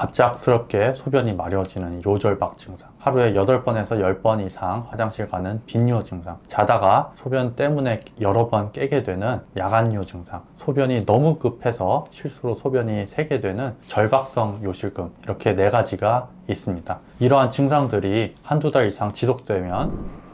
갑작스럽게 소변이 마려워지는 요절박 증상, 하루에 8번에서 10번 이상 화장실 가는 빈뇨 증상, 자다가 소변 때문에 여러 번 깨게 되는 야간뇨 증상, 소변이 너무 급해서 실수로 소변이 새게 되는 절박성 요실금, 이렇게 네 가지가 있습니다. 이러한 증상들이 한두 달 이상 지속되면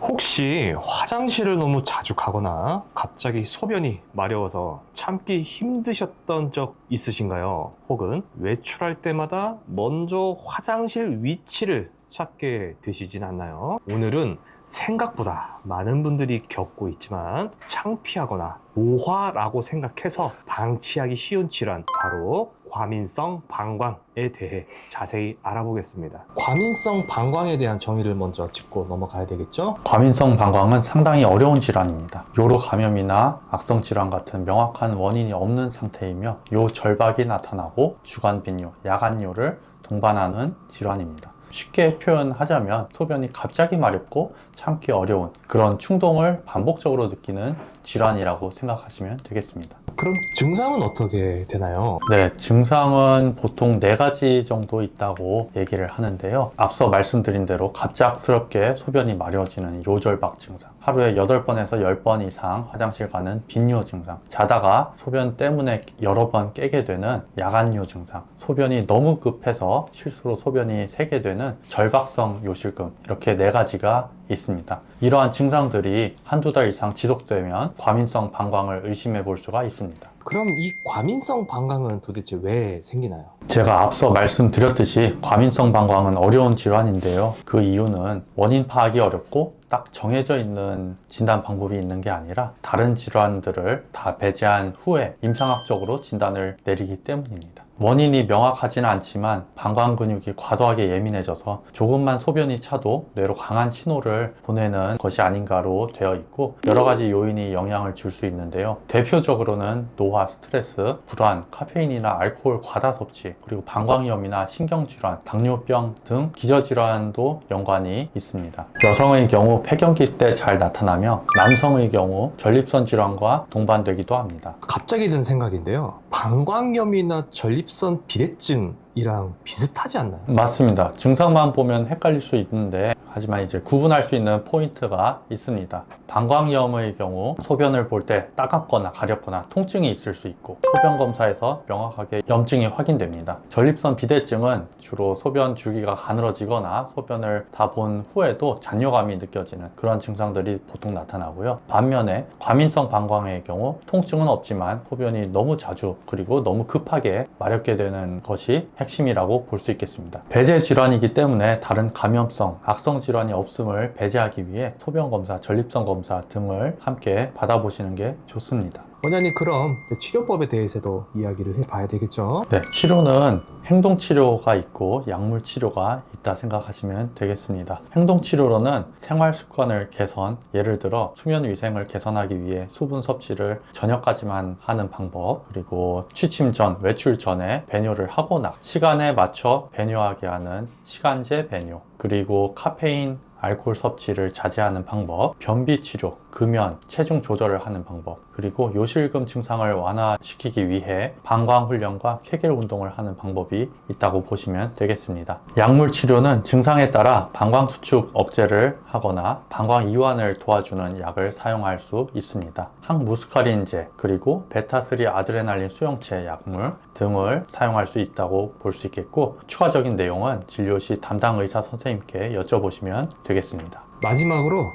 혹시 화장실을 너무 자주 가거나 갑자기 소변이 마려워서 참기 힘드셨던 적 있으신가요? 혹은 외출할 때마다 먼저 화장실 위치를 찾게 되시진 않나요? 오늘은 생각보다 많은 분들이 겪고 있지만 창피하거나 오화라고 생각해서 방치하기 쉬운 질환 바로 과민성 방광에 대해 자세히 알아보겠습니다. 과민성 방광에 대한 정의를 먼저 짚고 넘어가야 되겠죠? 과민성 방광은 상당히 어려운 질환입니다. 요로 감염이나 악성 질환 같은 명확한 원인이 없는 상태이며 요 절박이 나타나고 주간 빈뇨, 야간뇨를 동반하는 질환입니다. 쉽게 표현하자면 소변이 갑자기 마렵고 참기 어려운 그런 충동을 반복적으로 느끼는 질환이라고 생각하시면 되겠습니다. 그럼 증상은 어떻게 되나요? 네, 증상은 보통 네 가지 정도 있다고 얘기를 하는데요. 앞서 말씀드린 대로 갑작스럽게 소변이 마려워지는 요절박 증상, 하루에 8번에서 10번 이상 화장실 가는 빈뇨 증상, 자다가 소변 때문에 여러 번 깨게 되는 야간뇨 증상, 소변이 너무 급해서 실수로 소변이 새게 되는 절박성 요실금, 이렇게 네 가지가 있습니다. 이러한 증상들이 한두 달 이상 지속되면 과민성 방광을 의심해 볼 수가 있습니다. 그럼 이 과민성 방광은 도대체 왜 생기나요? 제가 앞서 말씀드렸듯이 과민성 방광은 어려운 질환인데요. 그 이유는 원인 파악이 어렵고 딱 정해져 있는 진단 방법이 있는 게 아니라 다른 질환들을 다 배제한 후에 임상학적으로 진단을 내리기 때문입니다. 원인이 명확하지는 않지만 방광 근육이 과도하게 예민해져서 조금만 소변이 차도 뇌로 강한 신호를 보내는 것이 아닌가로 되어 있고 여러 가지 요인이 영향을 줄 수 있는데요. 대표적으로는 노화, 스트레스, 불안, 카페인이나 알코올 과다 섭취, 그리고 방광염이나 신경질환, 당뇨병 등 기저질환도 연관이 있습니다. 여성의 경우 폐경기 때 잘 나타나며 남성의 경우 전립선 질환과 동반되기도 합니다. 갑자기 든 생각인데요. 방광염이나 전립선 비대증 이랑 비슷하지 않나요? 맞습니다. 증상만 보면 헷갈릴 수 있는데 하지만 이제 구분할 수 있는 포인트가 있습니다. 방광염의 경우 소변을 볼 때 따갑거나 가렵거나 통증이 있을 수 있고 소변 검사에서 명확하게 염증이 확인됩니다. 전립선 비대증은 주로 소변 주기가 가늘어지거나 소변을 다 본 후에도 잔여감이 느껴지는 그런 증상들이 보통 나타나고요. 반면에 과민성 방광의 경우 통증은 없지만 소변이 너무 자주 그리고 너무 급하게 마렵게 되는 것이 핵심 이라고 볼 수 있겠습니다. 배제 질환이기 때문에 다른 감염성, 악성 질환이 없음을 배제하기 위해 소변 검사, 전립선 검사 등을 함께 받아보시는 게 좋습니다. 원장님 그럼 치료법에 대해서도 이야기를 해봐야 되겠죠? 네, 치료는 행동 치료가 있고 약물 치료가 있다 생각하시면 되겠습니다. 행동 치료로는 생활 습관을 개선, 예를 들어 수면 위생을 개선하기 위해 수분 섭취를 저녁까지만 하는 방법, 그리고 취침 전, 외출 전에 배뇨를 하거나 시간에 맞춰 배뇨하게 하는 시간제 배뇨, 그리고 카페인 알코올 섭취를 자제하는 방법, 변비 치료, 금연, 체중 조절을 하는 방법, 그리고 요실금 증상을 완화시키기 위해 방광 훈련과 케겔 운동을 하는 방법이 있다고 보시면 되겠습니다. 약물 치료는 증상에 따라 방광 수축 억제를 하거나 방광 이완을 도와주는 약을 사용할 수 있습니다. 항무스카린제, 그리고 베타3 아드레날린 수용체 약물 등을 사용할 수 있다고 볼 수 있겠고 추가적인 내용은 진료 시 담당 의사 선생님께 여쭤보시면 되겠습니다. 마지막으로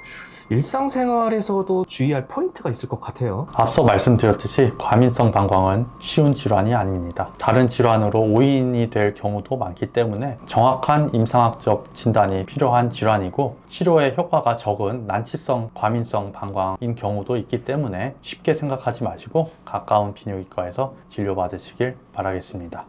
일상생활에서도 주의할 포인트가 있을 것 같아요. 앞서 말씀드렸듯이 과민성 방광은 쉬운 질환이 아닙니다. 다른 질환으로 오인이 될 경우도 많기 때문에 정확한 임상학적 진단이 필요한 질환이고 치료에 효과가 적은 난치성 과민성 방광인 경우도 있기 때문에 쉽게 생각하지 마시고 가까운 비뇨기과에서 진료받으시길 바라겠습니다.